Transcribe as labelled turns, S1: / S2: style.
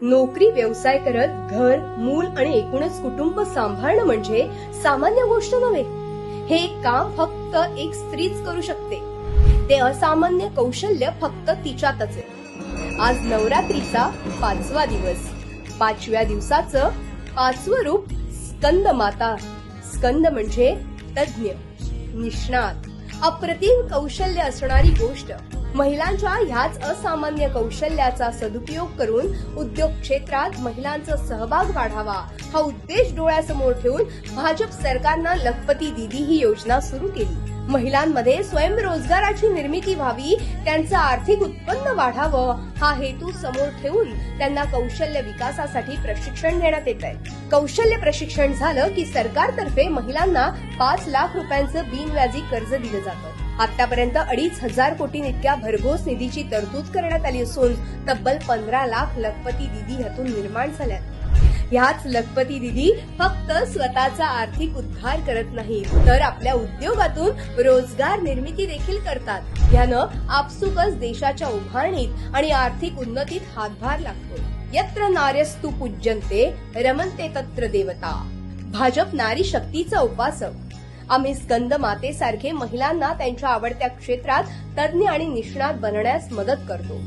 S1: नोकरी व्यवसाय करत घर मूल आणि एकूणच कुटुंब सांभाळणं म्हणजे सामान्य गोष्ट नव्हे. हे काम फक्त एक स्त्रीच करू शकते. ते असामान्य कौशल्य फक्त तिच्यातच आहे. आज नवरात्रीचा पाचवा दिवस. पाचव्या दिवसाचं पाचवं रूप स्कंद माता. स्कंद म्हणजे तज्ञ निष्णात अप्रतिम कौशल्य असणारी गोष्ट. महिलांच्या ह्याच असामान्य कौशल्याचा सदुपयोग करून उद्योग क्षेत्रात महिलांचा सहभाग वाढावा. हा उद्देश डोळ्यासमोर ठेवून भाजप सरकारनं लखपती दिदी ही योजना सुरू केली. महिलांमध्ये स्वयंरोजगाराची निर्मिती व्हावी त्यांचं आर्थिक उत्पन्न वाढावं हा हेतू समोर ठेवून त्यांना कौशल्य विकासासाठी प्रशिक्षण देण्यात येत आहे कौशल्य प्रशिक्षण झालं की सरकारतर्फे महिलांना पाच लाख रुपयांचं बिनव्याजी कर्ज दिलं जातं. आतापर्यंत अडीच हजार कोटी इतक्या भरघोस निधीची तरतूद करण्यात आली असून तब्बल पंधरा लाख लखपती दिदी ह्यातून निर्माण झाल्यात. ह्याच लखपती दिदी फक्त स्वतःचा आर्थिक उद्धार करत नाही तर आपल्या उद्योगातून रोजगार निर्मिती देखील करतात. यानं आपसुकच देशाच्या उभारणीत आणि आर्थिक उन्नतीत हातभार लागतो. यत्र नार्यस्तु पूज्यंते रमंते तत्र देवता. भाजप नारी शक्तीचा उपासक. आम्ही स्कंद मातेसारखे महिलांना त्यांच्या आवडत्या क्षेत्रात तज्ज्ञ आणि निष्णात बनण्यास मदत करतो.